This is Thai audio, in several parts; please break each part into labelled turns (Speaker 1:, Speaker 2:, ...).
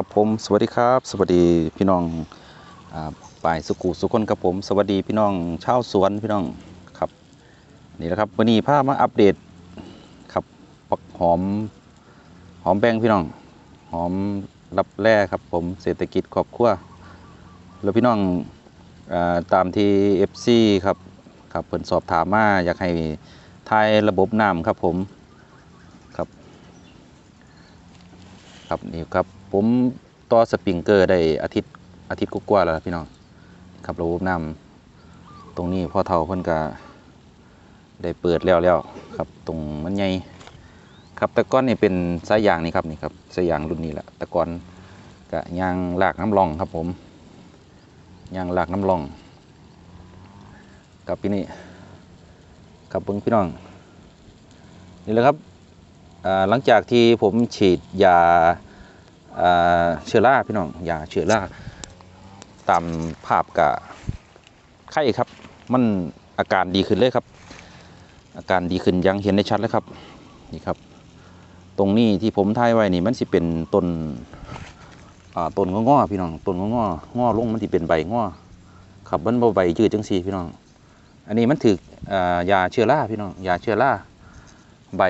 Speaker 1: ครับผมสวัสดีครับ สวัสดีพี่น้องป่ายสุกุสุคนครับผม สวัสดีพี่น้องชาวสวนพี่น้องครับนี่แหละครับวันนี้พามาอัปเดตครับปักหอมหอมแบงพี่น้อง หอมรับแร่ครับผมเศรษฐกิจครอบครัวแล้วพี่น้องอตามที่ FC ครับครับเพิ่นสอบถามมาอยากให้ทายระบบน้ำครับผมครับ ครับนี่ครับ ผมต่อสปริงเกอร์ได้อาทิตย์อาทิตย์กว่าๆแล้วพี่น้องครับระบบน้ำตรงนี้พ่อเท่าเพิ่นก็ได้เปิดแล้วแล้วครับตรงมันใหญ่ครับต่ก้อนนี่เป็นสายยางนี่ครับนี่ครับสายยางรุ่นนี้แหละต่ก่อนก็ยางหลากน้ำรองครับผมยางหลากน้ำรองครับพี่นี่ครับเพิ่งพี่น้องนี่แหละครับหลังจากที่ผมฉีดยา เชื้อราพี่น้องยาเชื้อราตามภาพกับไข้ครับ มันอาการดีขึ้นเลยครับ อาการดีขึ้นยังเห็นได้ชัดเลยครับนี่ครับ ตรงนี้ที่ผมถ่ายไว้นี่มันสิเป็นต้นต้นงอๆพี่น้องต้นงอๆงอลงมันสิเป็นใบงอครับมันบ่ใบยืดจังซี่พี่น้อง อันนี้มันถือยาเชื้อราพี่น้องยาเชื้อราใบ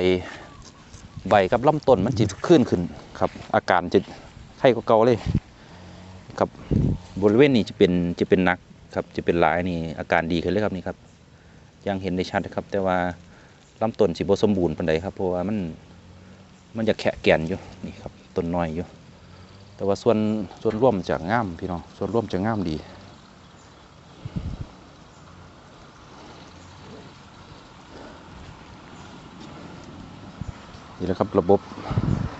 Speaker 1: ใบกับลำต้นมันจะขึ้นขึ้นครับ อาการจะไข้กว่าเก่าเลยครับบริเวณนี้จะเป็นจะเป็นนักครับจะเป็นหลายนี่อาการดีขึ้นเลยครับนี่ครับยังเห็นได้ชัดครับ แต่ว่าลำต้นสิบสมบูรณ์ปานใดครับเพราะว่ามันมันจะแขะแก่นอยู่นี่ครับต้นน้อยอยู่ แต่ว่าส่วนส่วนร่วมจะงามพี่น้องส่วนร่วมจะงามดีนี่แหละครับระบบ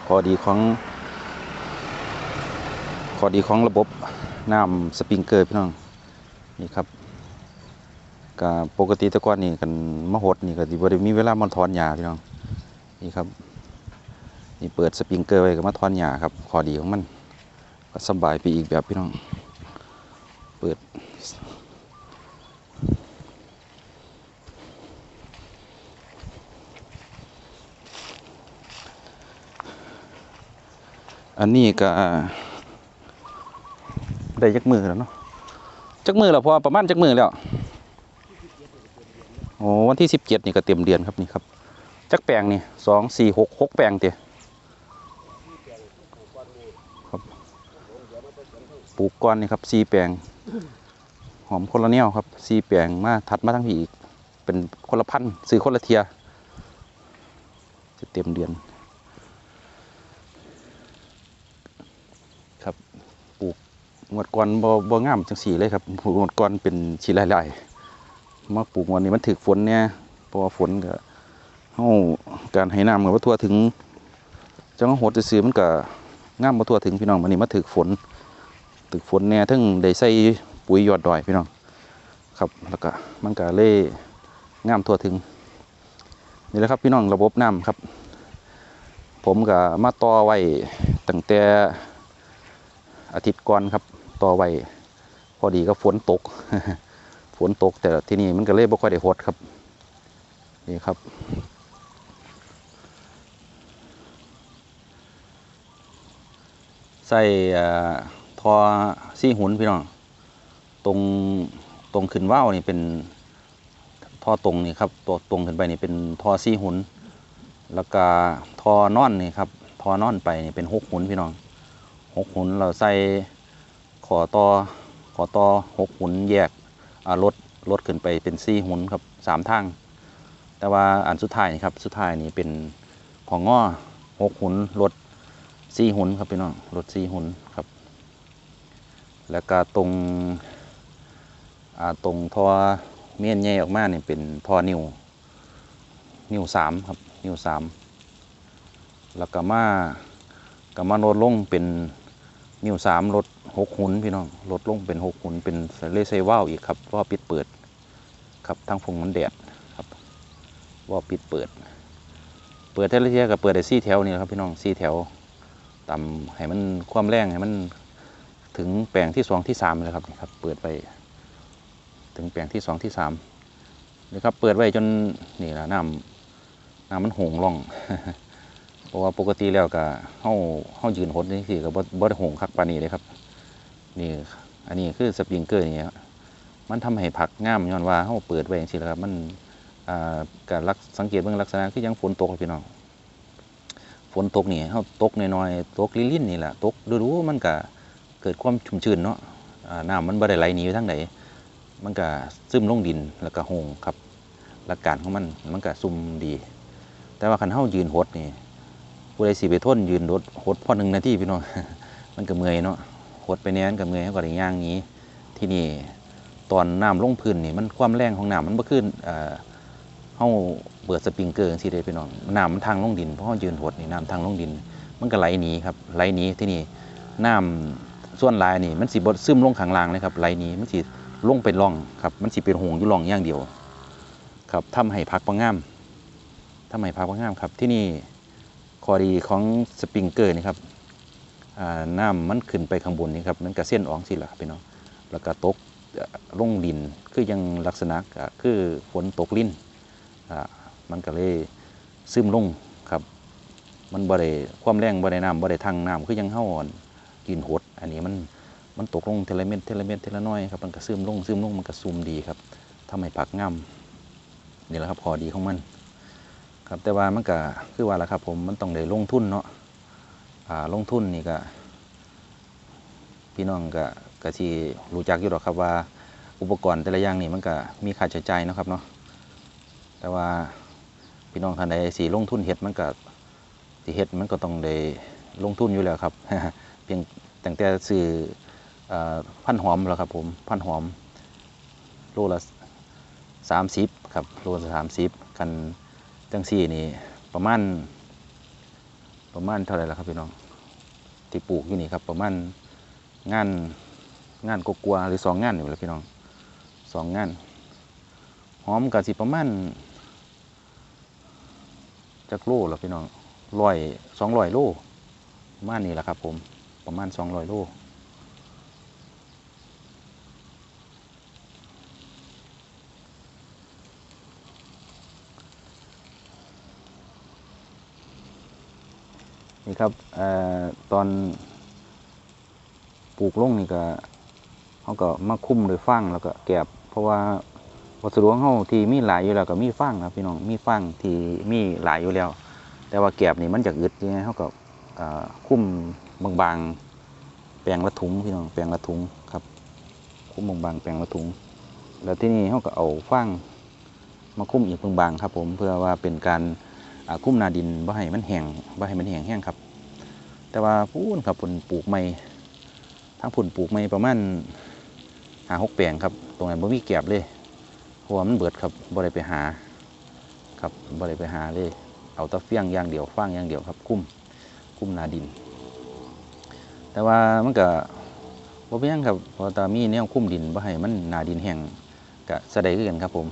Speaker 1: ข้อดีของ อดีของระบบน้ำสปริงเกอร์พี่น้องนี่ครับก็ปกติต่ก่อนนี่กันมาหดนี่ก็สิบ่ได้มีเวลามาถอนหญ้าพี่น้องนี่ครับนี่เปิดสปริงเกอร์ไว้ก็มาถอนหญ้าครับข้อดีของมันก็สบายไปอีกแบบพี่น้อง เปิด อันนี้ก็ ได้จักมือแล้วเนาะจักมือแล้วพอประมาณจักมือแล้วโอ้วันที่สิบเจ็ดนี่ก็เต็มเดือนครับนี่ครับจักแปลงนี่สองสี่หกหกแปลงเตียครับปลูกก้อนนี่ครับสี่แปลงหอมคนละแนวครับสี่แปลงมาถัดมาทั้งพี่อีกเป็นคนละพันซื้อคนละเทียจะเต็มเดือน งวดก่อนบ่บ่งามจังสีเลยครับงวดก่อนเป็นสีลายๆมาปลูกวันนี้มันถึกฝนเนี่ยเพราะว่าฝนก็เฮาการให้น้ำก็บ่ทั่วถึงจังหดซื้อมันก็งามบ่ทั่วถึงพี่น้องวันนี้มาถึกฝนถึกฝนเนี่ยทั้งได้ใส่ปุ๋ยยอดดอยพี่น้องครับแล้วก็มันก็เลยงามทั่วถึงนี่แหละครับพี่น้องระบบน้ำครับ ผมก็มาต่อไว้ตั้งแต่อาทิตย์ก่อนครับ ต่อไว้พอดีก็ฝนตก ฝนตกแต่ที่นี่มันก็เลยบ่ค่อยได้หดครับ นี่ครับ ใส่ท่อทอซี่หุนพี่น้อง ตรงตรงขึ้นว่าวนี่เป็นท่อตรงนี่ครับตัวตรงขึ้นไปนี่เป็นท่อซี่หุน แล้วก็ทอนอนนี่ครับทอนอนไปนี่เป็นหกหุนพี่น้องหกหุนเราใส่ ขอต่อขอต่อหกหุนแยกรถรถขึ้นไปเป็นสี่หุนครับสามทาง แต่ว่าอันสุดท้ายนี่ครับสุดท้ายนี่เป็นของง้อหกหุนรถสี่หุนครับพี่น้องรถสี่หุนครับ แล้วก็ตรงตรงท่อเมียนใหญ่ออกมาเนี่ยเป็นท่อนิ้วนิ้วสามครับนิ้วสามแล้วก็มาก็มาลดลงเป็นนิ้วสามลด หกหุนพี่น้องลดลงเป็นหกหุนเป็นเลเซว่าวอีกครับว่าปิดเปิดครับทั้งฟงมันแดดครับว่าปิดเปิด เปิดเทเลเทียกับเปิดได้ซี่แถวนี่แหละครับพี่น้องซี่แถวต่ำให้มันความแรงให้มันถึงแปลงที่สองที่สามเลยครับครับ เปิดไปถึงแปลงที่สองที่สามนี่ครับเปิดไว้จนนี่แหละน้ำน้ำมันหงล่องเพราะว่าปกติแล้วก็เฮาเฮายืนหดนี่สิก็บ่บ่ได้โหงคักปานีเลยครับ นี่อันนี้คือสปริงเกอร์นี่ครับมันทำให้ผักงามย้อนว่าเฮาเปิดไว้จังซี่แหละครับ มันอ่าก็ลักสังเกตเบิ่งลักษณะคือยังฝนตกพี่น้อง ฝนตกนี่เฮาตกน้อยๆตกลิ่นๆนี่แหละตกดูๆมันก็เกิดความชุ่มชื้นเนาะน้ำมันบ่ได้ไหลหนีไปทางใดมันก็ซึมลงดินแล้วก็โฮงครับหลักการของมันมันก็ซุ่มดี แต่ว่าคันเฮายืนหดนี่ผู้ใดสิไปทนยืนรถหดพอหนึ่งนาทีพี่น้องมันก็เมื่อยเนาะ หดไปแน่นก็เมื่อยเฮาก็ได้ย่างนี้ที่นี่ตอนน้ำลงพื้นนี่มันความแรงของน้ำมันบ่ขึ้นอ่าเฮาเปิดสปริงเกอร์จังซี่เด้พี่น้องน้ำมันทางลงดินเพราะเฮายืนหดนี่น้ำทางลงดิน มันก็ไหลหนีครับไหลหนีที่นี่น้ำส่วนลายนี่มันสิบ่ซึมลงข้างล่างเลยครับไหลหนีมันสิลงเป็นร่องครับมันสิเป็นหงอยู่ร่องอย่างเดียว ครับทำให้พักบ่งามทำให้พักบ่งามครับที่นี่ข้อดีของสปริงเกอร์นี่ครับ น้ำมันขึ้นไปข้างบนนี่ครับมันก็เส้นออกสิล่ะครับพี่น้องแล้วก็ตกลงดินคือยังลักษณะก็คือฝนตกลิ้นมันก็เลยซึมลงครับ มันบ่ได้ความแรงบ่ได้น้ำบ่ได้ทางน้ำคือยังเฮาอ่อนกินหด อันนี้มันมันตกลงเทเลเม็ดเทเลเม็ดเทเลน้อยครับมันก็ซึมลงซึมลงมันก็ซุ่มดีครับทำให้ผักงามนี่แหละครับข้อดีของมัน ครับแต่ว่ามันก็คือว่าละครับ ผมมันต้องได้ลงทุนเนาะ ลงทุนนี่ก็พี่น้องก็ก็สิรู้จักอยู่หรอกครับว่าอุปกรณ์แต่ละอย่างนี่มันก็มีค่าใช้จ่ายนะครับเนาะแต่ว่าพี่น้องท่านใดสิลงทุนเฮ็ดมันก็ที่เฮ็ดมันก็ต้องได้ลงทุนอยู่แล้วครับ เพียงตั้งแต่ซื้อเอ่อพันหอมแล้วครับผมพันหอมโลละสามสิบครับโลละสามสิบกันจังสี่นี่ประมาณ ประมาณเท่าไหร่ละครับพี่น้องที่ปลูกอยู่นี่ครับ ประมาณงานงานกกลัวหรือสองงานอยู่แล้วพี่น้องสองงานหอมกับสิประมาณจักโลแล้วพี่น้องลอยสองลอยโลประมาณนี้แหละครับ ผมประมาณสองลอยโล นี่ครับอตอนปลูกลงนี่ก็เขาก็มาคุ้มโดยฟางแล้วก็แกบเพราะว่าวัสดุของเขาที่มีหลายอยู่แล้วก็มีฟางครับพี่น้องมีฟางที่มีหลายอยู่แล้ว แต่ว่าแกบนี่มันจากอึดยังไงเขาก็คุ้มบางๆแปลงละถุงพี่น้องแปลงละถุงครับ คุ้มบางๆแปลงละถุง แล้วที่นี่เขาก็เอาฟางมาคุ้มอีกบางๆครับ ผมเพื่อว่าเป็นการ คุ้มนาดินบ่ให้มันแห้งบ่ให้มันแห้งแห้งครับ แต่ว่าพูนครับผลปลูกไม่ทั้งผลปลูกไม่ประมาณหาหกแปลงครับ ตรงไหนบ่มีแกบเลยเพราะว่ามันเบิดครับบ่ได้ไปหาครับบ่ได้ไปหาเลย เอาตะเฟียงอย่างเดียวฟางอย่างเดียวครับคุ้มคุ้มนาดิน แต่ว่ามันก็บ่เป็นยังครับพอตามีแนวคุ้มดินบ่ให้มันนาดินแห้งก็สะได้คือกันครับผม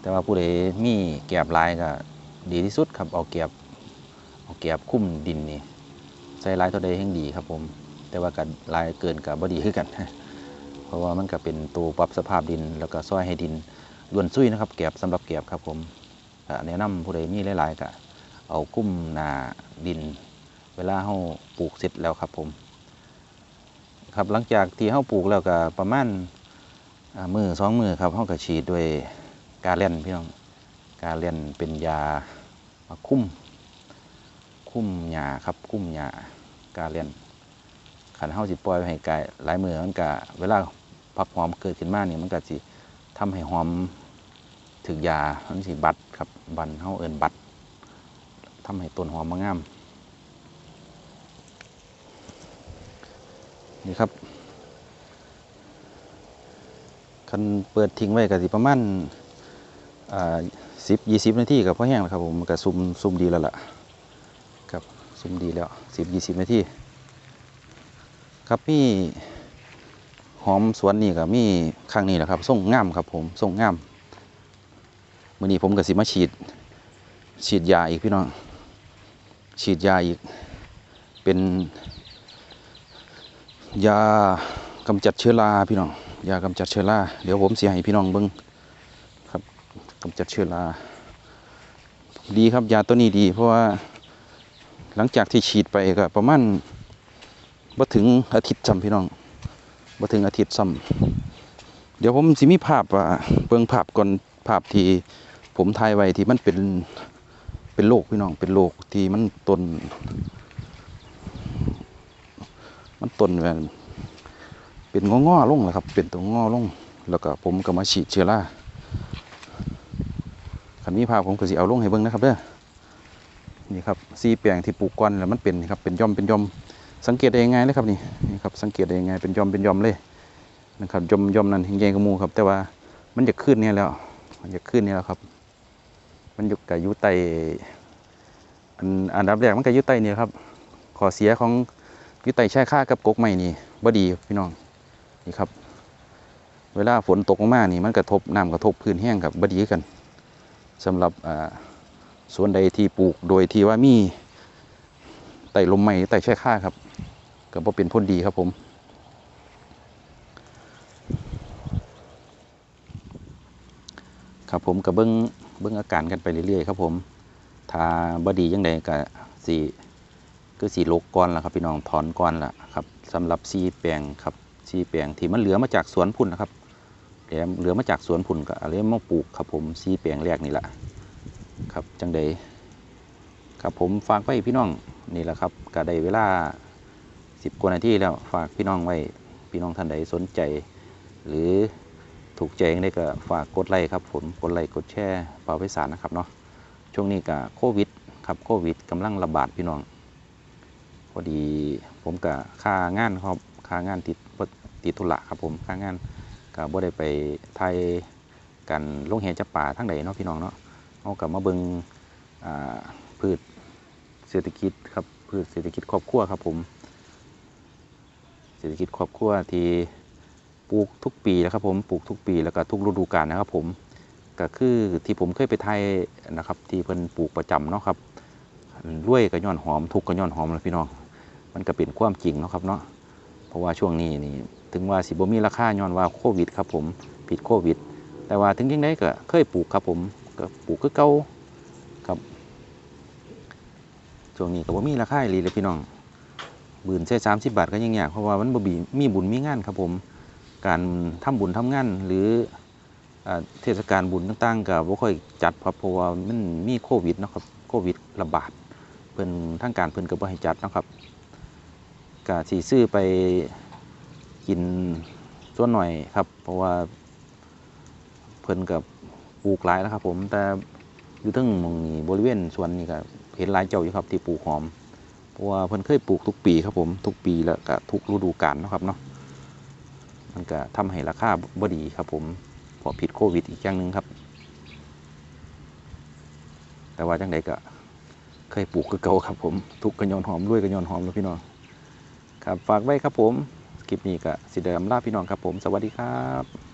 Speaker 1: แต่ว่าผู้ใดมีแกบหลายก็ ดีที่สุดครับเอาแกบเอาแกบคุ้มดินนี่ใส่ลายเท่าใดแห่งดีครับผม แต่ว่าก็หลายเกินก็บ่ดีคือกัน เพราะว่ามันก็เป็นตัวปรับสภาพดินแล้วก็ซอยให้ดินล้วนซุยนะครับแกบสำหรับแกบครับผมแนะนำผู้ใดมีหลายๆก็เอากุ้มหนาดิน เวลาเฮาปลูกเสร็จแล้วครับผมครับหลังจากที่เฮาปลูกแล้วก็ประมาณมือสองมือครับเฮาก็ฉีดด้วยกาเล่นพี่น้องาเล่นเป็นยามาคุ้ม คุ้มหญ้าครับ คุ้มหญ้ากาเล่นขันเฮาสิปล่อยให้กายหลายมือมันก็เวลาผักหอมเกิดขึ้นมานี่มันก็สิทำให้หอมถึกยามันสิบัดครับบันเฮาเอินบัดทำให้ต้นหอมมางามนี่ครับคันเปิดทิ้งไว้ก็สิประมาณอ่า สิบยี่สิบนาทีก็พอแห้งแล้วครับผมมันก็ซุ่มซุ่มดีแล้วล่ะครับซุ่มดีแล้วสิบยี่สิบนาทีครับมีหอมสวนนี่ก็มีข้างนี้แหละครับส่งงามครับผมส่งงามมื่อนี้ผมกับสิมาฉีด ฉีดยาอีกพี่น้อง ฉีดยาอีก เป็นยากำจัดเชื้อราพี่น้องยากำจัดเชื้อราเดี๋ยวผมเสียให้พี่น้องเบิ้ง กำจัดเชื้อราดีครับยาตัวนี้ดี เพราะว่าหลังจากที่ฉีดไปก็ประมาณบ่ถึงอาทิตย์จำพี่น้องบ่ถึงอาทิตย์ซ้ำเดี๋ยวผมสิมีภาพว่าเบิ่งภาพก่อนภาพที่ผมถ่ายไว้ที่มันเป็นเป็นโรคพี่น้องเป็นโรคที่มันต้นมันต้นแบบเป็นงอๆลงแหละครับ เป็นตัวงอลง แล้วก็ผมก็มาฉีดเชื้อรา คันมีภาพผมก็สิเอาลงให้เบิ่งนะครับเด้อนี่ครับซีแปลงที่ปลูกก่อนแล้วมันเป็นนะครับเป็นย่อมเป็นย่อม สังเกตได้ยังไงเลยครับนี่นี่ครับสังเกตได้ยังไงเป็นย่อมเป็นย่อมเลยนะครับย่อมย่อมนั้นแห้งกระมูครับ แต่ว่ามันจะขึ้นเนี่ยแล้วมันจะขึ้นเนี่ยแล้วครับ มันอยู่กับยุไตอันอันดับแรกมันกับยุไตเนี่ยครับขอเสียของยุไตแช่ค่ากับกกใหม่นี่บ่ดีพี่น้องนี่ครับ เวลาฝนตกมานี่มันกระทบน้ำกระทบพื้นแห้งกับบดีกัน สำหรับสวนใดที่ปลูกโดยที่ว่ามีไต่ลมใหม่ไต่แช่ค่าครับก็บ่เป็นผลดีครับผมครับผมก็เบิ้งเบิ้งอาการกันไปเรื่อยๆครับผมถ้าบดียังไงก็สีคือสีลกก่อนละครับพี่น้องถอนก่อนละครับสำหรับซีแปลงครับซีแปลงที่มันเหลือมาจากสวนพุ่นนะครับ แถมเหลือมาจากสวนพุ่นก็อะไรมาปลูกครับผมซีแปลงแรกนี่แหละครับจังใดครับผมฝากไว้พี่น้องนี่แหละครับก็ได้เวลาสิบกว่านาทีแล้วฝากพี่น้องไว้พี่น้องท่านใดสนใจ หรือถูกใจยังได้ก็ฝากกดไลค์ครับผมกดไลค์กดแชร์ป่าไพศาลนะครับเนาะช่วงนี้ก็โควิดครับโควิดกำลังระบาดพี่น้อง พอดีผมกับค่างานครับค่างานติดติดธุระครับผมค่างาน ก็บ่ได้ไปไทยกันลงเห็นจับป่าทั้งใดเนาะพี่น้องเนาะเอากับมาเบิงอ่าพืชเศรษฐกิจครับพืชเศรษฐกิจครอบครัวครับผม เศรษฐกิจครอบครัวที่ปลูกทุกปีนะครับผมปลูกทุกปีแล้วก็ทุกฤดูกาลนะครับผมก็คือที่ผมเคยไปไทยนะครับที่เพิ่นปลูกประจำเนาะครับรวยก็ย้อนหอมทุกข์ก็ย้อนหอมแล้วพี่น้องมันก็เป็นความจริงเนาะครับเนาะเพราะว่าช่วงนี้นี่ ถึงว่าสิบ่มีราคาย้อนว่าโควิดครับผมผิดโควิด แต่ว่าถึงยังไงก็เคยปลูกครับผมก็ปลูกคือเก่าครับช่วงนี้ก็บ่มีราคาอีหลีเลยพี่น้องบืนใช้สามสิบบาทก็ยังยากเพราะว่ามันบ่บีมีบุญมีงานครับผม การทำบุญทำงานหรืออเทศกาลบุญต่างๆก็บ่ค่อยจัดครับเพราะว่ามันมีโควิดนะครับโควิดระบาดเพิ่นทางการเพิ่นก็บ่ให้จัดนะครับก็สิซื้อไป กินส่วนหน่อยครับ เพราะว่าเพิ่นกับปลูกหลายแล้วครับ ผมแต่อยู่ทั้งมองนี้บริเวณสวนนี่ก็เห็นหลายเจ้าอยู่ครับที่ปลูกหอมเพราะว่าเพิ่นเคยปลูกทุกปีครับผมทุกปีแล้วก็ทุกฤดูกาลนะครับเนาะมันก็ทำให้ราคาบ่ดีครับ ผมเพราะผิดโควิดอีกอย่างหนึ่งครับ แต่ว่าจังใดก็เคยปลูกคือเก่าครับผมทุกกระยอนหอมรวยกระยอนหอมแล้วพี่น้องครับฝากไว้ครับผม คลิปนี้ก็สิเดิมลาพี่น้องครับผม สวัสดีครับ